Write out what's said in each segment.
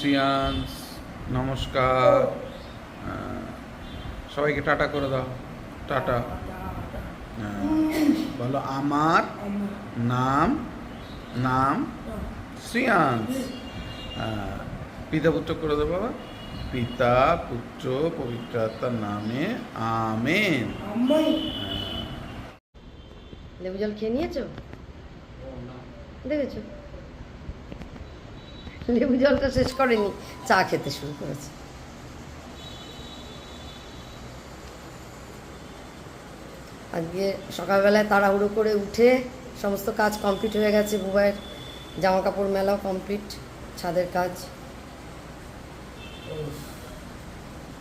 শ্রিয়াংস নমস্কার। সবাইকে টাটা করে দাও। টাটা। বলো আমার নাম নাম হ্যাঁ, পিতা পুত্র করে দাও বাবা। পিতা পুত্র পবিত্র আত্মার নামে আমেন। লেবু জল খেয়ে নিয়েছো? দেখেছ? লেবু জলটা শেষ করেনি, চা খেতে শুরু করেছে। আজকে সকালবেলায় তাড়াহুড়ো করে উঠে সমস্ত কাজ কমপ্লিট হয়ে গেছে, বুবাইয়ের জামা কাপড় মেলাও কমপ্লিট, ছাদের কাজ।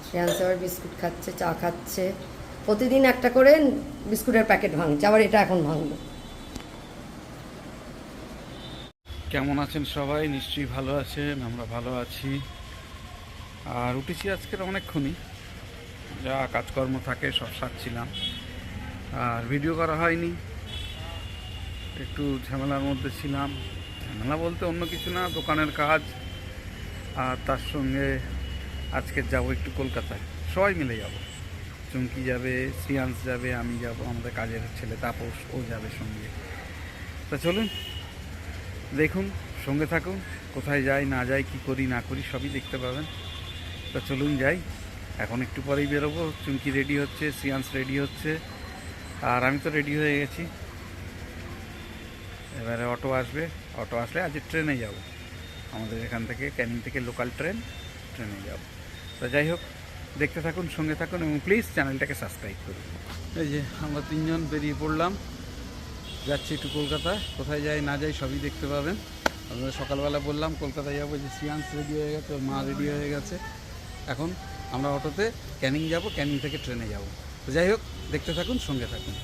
শ্রেয়াংশ আবার বিস্কুট খাচ্ছে, চা খাচ্ছে। প্রতিদিন একটা করে বিস্কুটের প্যাকেট ভাঙছে, আবার এটা এখন ভাঙবো। কেমন আছেন সবাই? নিশ্চয়ই ভালো আছেন, আমরা ভালো আছি। আর উঠেছি আজকের অনেকক্ষণই। যা কাজকর্ম থাকে, সব সারছিলাম। আর ভিডিও করা হয়নি। একটু ঝামেলার মধ্যে ছিলাম। ঝামেলা বলতে অন্য কিছু না, দোকানের কাজ। আর তার সঙ্গে আজকে যাব একটু কলকাতায়। সবাই মিলে যাব। চুমকি যাবে, শ্রিয়াংশ যাবে, আমি যাব, আমাদের কাজের ছেলে তাপস, ও যাবে সঙ্গে। তা চলুন দেখুন, সঙ্গে থাকুন, কোথায় যাই, না যাই, কি করি, না করি, সবই দেখতে পাবেন। তা চলুন যাই, এখন একটু পরেই বেরোবো। চুমকি রেডি হচ্ছে, সিয়ান্স রেডি হচ্ছে, আর আমি তো রেডি হয়ে গেছি। এবারে অটো আসবে। অটো আসলে আজ ট্রেনে যাব। আমাদের এখান থেকে, ক্যানিং থেকে লোকাল ট্রেন, ট্রেনে যাব। তো যাই হোক, দেখতে থাকুন, সঙ্গে থাকুন, এবং প্লিজ চ্যানেলটাকে সাবস্ক্রাইব করুন। এই যে আমরা তিনজন বেরিয়ে পড়লাম। যাচ্ছি একটু কলকাতায় কোথায় যাই না যাই সবই দেখতে পাবেন। আপনাদের সকালবেলা বললাম কলকাতায় যাব যে সিয়ান্স রেডি হয়ে গেছে মা রেডি হয়ে গেছে। এখন আমরা অটোতে ক্যানিং যাব, ক্যানিং থেকে ট্রেনে যাব। তো যাই হোক, দেখতে থাকুন, সঙ্গে থাকুন।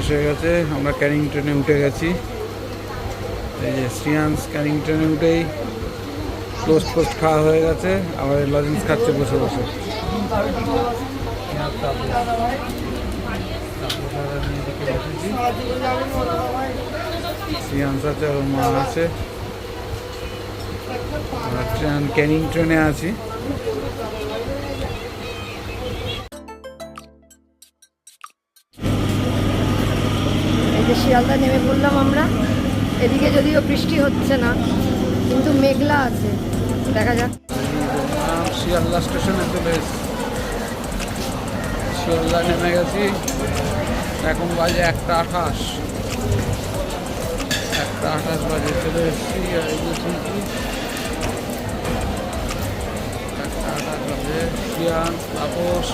এসে গেছে, আমরা ক্যানিং ট্রেনে উঠে গেছি। এই যে সিয়ান্স ক্যানিং ট্রেনে উঠেই টোস্ট খাওয়া হয়ে গেছে, আবার লজেন্স খাচ্ছে বসে বসে। ক্যানিং ট্রেনে আছি। শিয়ালদা নেমে পড়লাম আমরা। এদিকে যদিও বৃষ্টি হচ্ছে না। কিন্তু মেঘলা আছে দেখা যাক। শিয়ালদা স্টেশনে চলে এসেছি শিয়ালদা নেমে গেছি। এখন বাজে একটা আঠাশ। একটা আঠাশ বাজে চলে এসেছি আর একটা আঠাশ বাজে শিয়ান তাপস।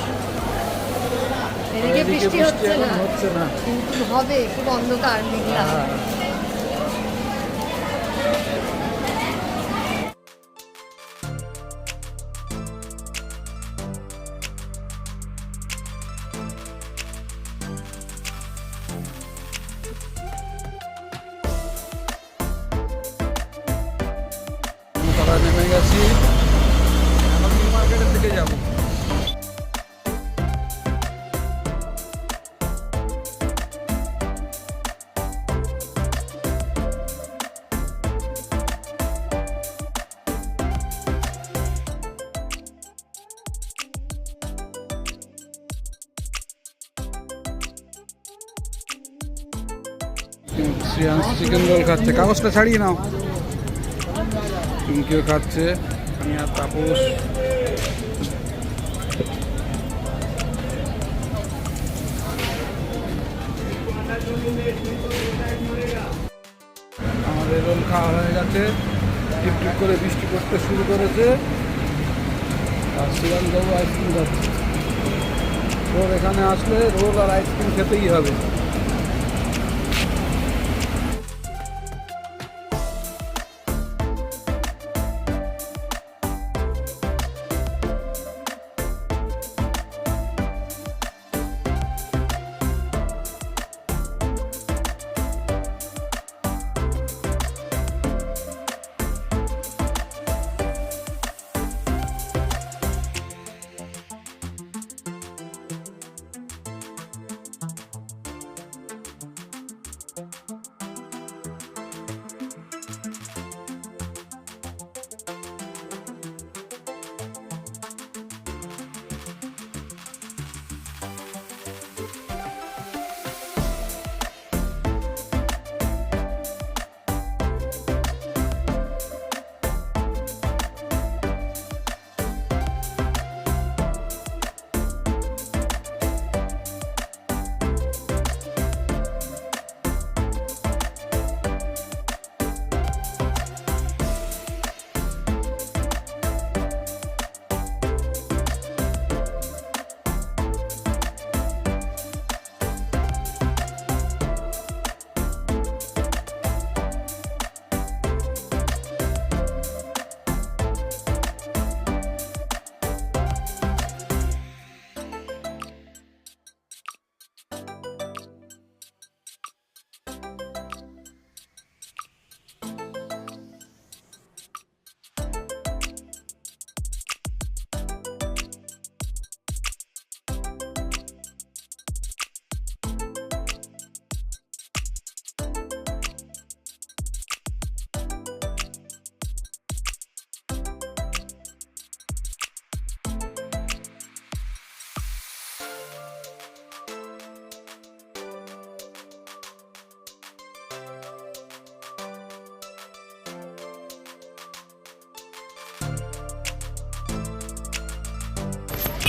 এদিকে এদিকে বৃষ্টি হচ্ছে না হচ্ছে না। কিন্তু হবে খুব অন্ধকার মেঘলা। নেমে গেছি। এখন নিউ মার্কেটের দিকে যাব। শ্রিয়াংশ চিকেন রোল খাচ্ছে। কাগজটা ছাড়িয়ে নাও। চুমকিও খাচ্ছে। আমি আর তাপস। আমাদের রোল খাওয়া হয়ে গেছে। টিপ টিপ করে বৃষ্টি পড়তে শুরু করেছে। আর শ্রীরাম বাবু আইসক্রিম খাচ্ছে। ওর এখানে আসলে রোল আর আইসক্রিম খেতেই হবে।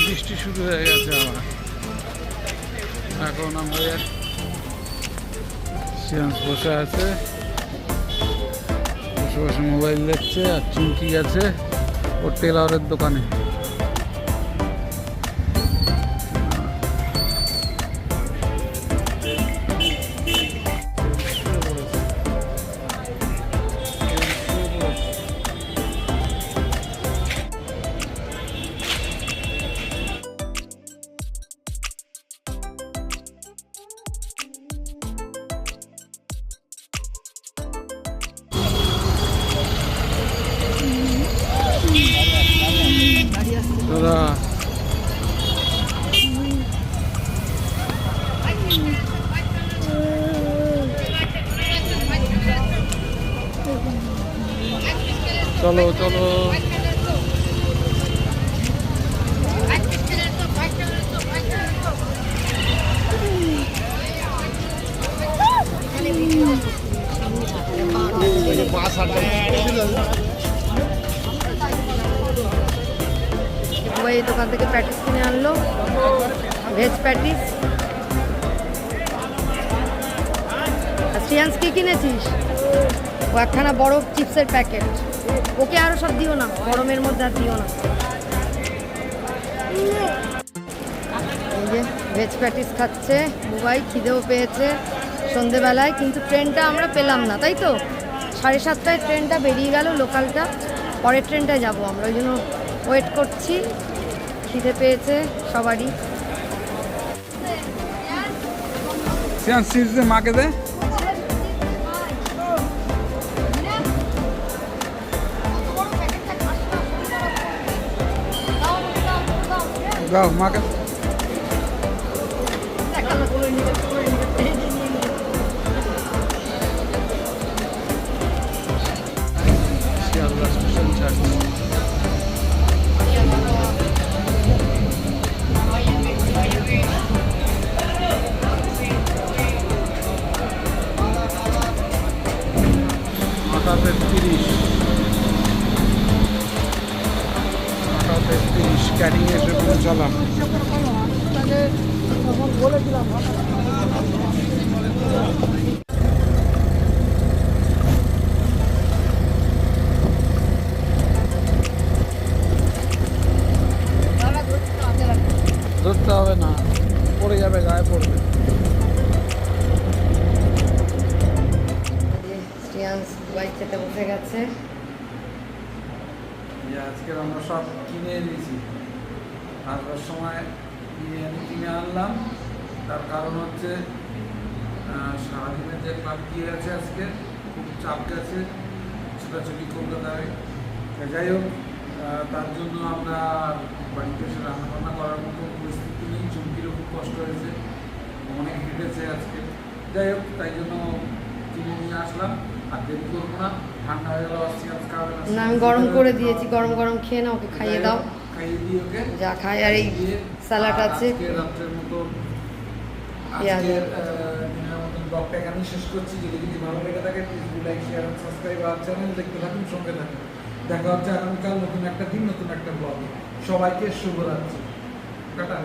বৃষ্টি শুরু হয়ে গেছে আমার। এখন আমাদের সিয়ান্স বসে আছে। বসে বসে মোবাইল দেখছে আর চুমকি গেছে ওর টেলারের দোকানে। দাদা চলো চলো ওই ভেজ প্যাটিস আর শ্রিয়াংশ কি কিনেছিস? ও একখানা বড় চিপসের প্যাকেট। ওকে আরও সব দিও না, গরমের মধ্যে আর দিও না। এই যে ভেজ প্যাটিস খাচ্ছে বুবাই খিদেও পেয়েছে সন্ধেবেলায়, কিন্তু ট্রেনটা আমরা পেলাম না, তাই তো? সাড়ে সাতটায় ট্রেনটা বেরিয়ে গেল লোকালটা, পরের ট্রেনটায় যাব আমরা, ওই জন্য ওয়েট করছি। খিদে পেয়েছে সবারই। সিয়ান্স সিরিজ দে মাকে দে যাও মাকে তেত্রিশ নটা তেত্রিশ ক্যারিং এসে পৌঁছালাম ধরতে হবে না পড়ে যাবে গায়ে পড়বে দুবাই খেতে বসে গেছে। আজকের আমরা সব কিনে এনেছি। আসবার সময় বিরিয়ানি কিনে আনলাম। তার কারণ হচ্ছে সারাদিনের যে ক্লাব দিয়ে আছে আজকে, খুব চাপ গেছে, ছোটাছুটি কলকাতায় যাই হোক তার জন্য আমরা বাড়িতে এসে রান্নাবান্না করার মতো পরিস্থিতি নেই। চুমকিরও খুব কষ্ট হয়েছে, অনেক হেঁটেছে আজকে। যাই হোক, তাই জন্য কিনে নিয়ে আসলাম। না আমি গরম করে দিয়েছি গরম গরম খেয়ে না ওকে খাইয়ে দাও। খাইয়ে দিয়ে ওকে যা খায় আর এই স্যালাড আছে। এখানেই শেষ করছি। যদি কিছু ভালো লেগে থাকে প্লিজ লাইক শেয়ার এবং সাবস্ক্রাইব আর চ্যানেল দেখতে থাকুন সঙ্গে থাকুন। দেখা হচ্ছে আগামীকাল নতুন একটা দিন নতুন একটা ব্লগ সবাইকে শুভরাত্রি। টাটা।